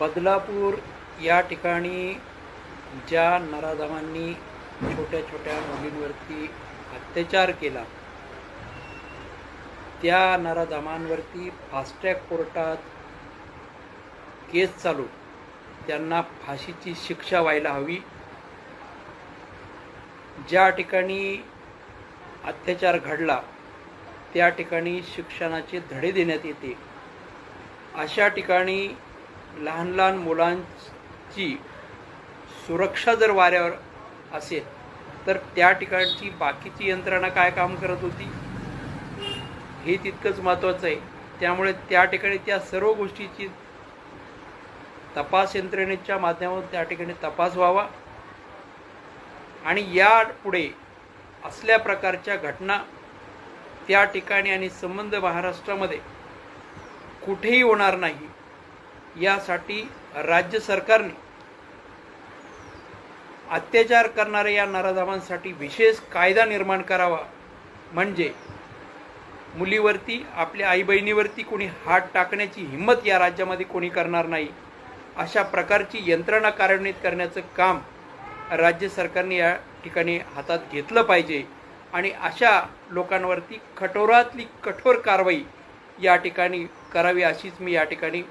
बदलापूर या ठिकाणी ज्या नराधमांनी छोट्या छोट्या मुलींवरती अत्याचार केला त्या नराधमांवरती फास्ट्रॅग कोर्टात केस चालू. त्यांना फाशीची शिक्षा व्हायला हवी. ज्या ठिकाणी अत्याचार घडला त्या ठिकाणी शिक्षणाचे धडे देण्यात येते. अशा ठिकाणी लहान लहान मुलांची सुरक्षा जर वाऱ्यावर असेल तर त्या ठिकाणची बाकीची यंत्रणा काय काम करत होती? हे तितकंच महत्त्वाचं आहे. त्यामुळे त्या ठिकाणी त्या सर्व गोष्टीची तपास यंत्रणेच्या माध्यमातून त्या ठिकाणी तपास व्हावा. आणि यापुढे असल्या प्रकारच्या घटना त्या ठिकाणी आणि संबंध महाराष्ट्रामध्ये कुठेही होणार नाही. यासाठी राज्य सरकारने अत्याचार करणाऱ्या या नराधमांसाठी विशेष कायदा निर्माण करावा. म्हणजे मुलीवरती आपल्या आई बहिणीवरती कोणी हात टाकण्याची हिंमत या राज्यामध्ये कोणी करणार नाही. अशा प्रकारची यंत्रणा कार्यान्वित करण्याचं काम राज्य सरकारने या ठिकाणी हातात घेतलं पाहिजे आणि अशा लोकांवरती कठोरातली कठोर कारवाई या ठिकाणी करावी अशीच मी या ठिकाणी